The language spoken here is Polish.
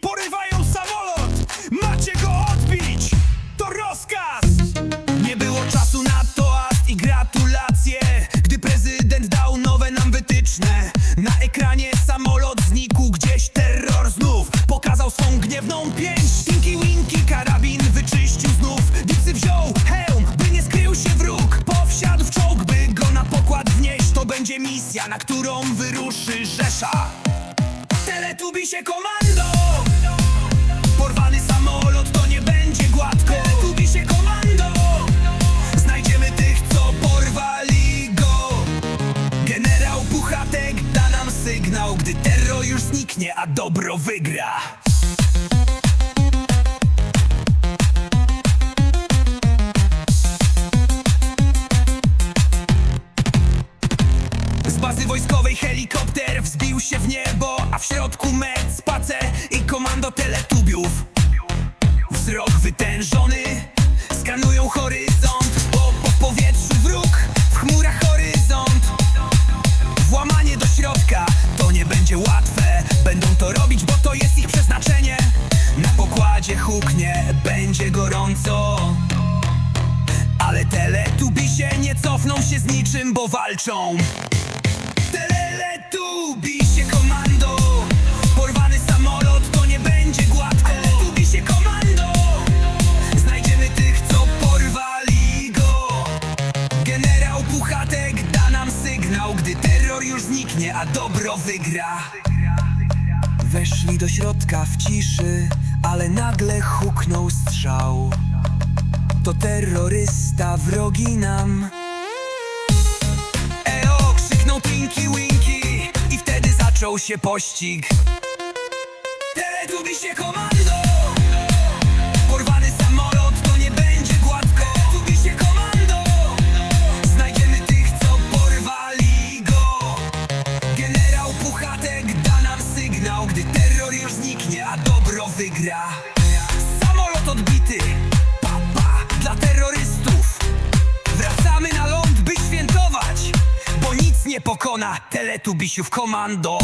Porywają samolot. Macie go odbić, to rozkaz. Nie było czasu na toast i gratulacje. Gdy prezydent dał nowe nam wytyczne Na ekranie samolot znikł gdzieś. Terror znów Pokazał swą gniewną pięść. Tinky Winky karabin wyczyścił znów. Dipsy wziął hełm, by nie skrył się wróg. Powsiadł w czołg, by go na pokład wnieść. To będzie misja, na którą wyruszy Rzesza. Teletubisie komando sygnał Gdy terror już zniknie, a dobro wygra. Z bazy wojskowej helikopter wzbił się w niebo A w środku med, space i komando teletubiów. Wzrok wytężony, skanują horyzont Po, po powietrzu wróg, w chmurach horyzont cofną się z niczym, bo walczą. Teletubisie komando. Porwany samolot to nie będzie gładko. Teletubisie komando. Znajdziemy tych, co porwali go. Generał Puchatek da nam sygnał Gdy terror już zniknie, a dobro wygra. Weszli do środka w ciszy Ale nagle huknął strzał. To terrorysta wrogi nam I wtedy zaczął się pościg. Teletubisie komando. Porwany samolot to nie będzie gładko. Teletubisie komando. Znajdziemy tych, co porwali go. Generał Puchatek da nam sygnał Gdy terror już zniknie, a dobro wygra. Samolot odbity. Papa dla terrorystów pokona Teletubisiów komando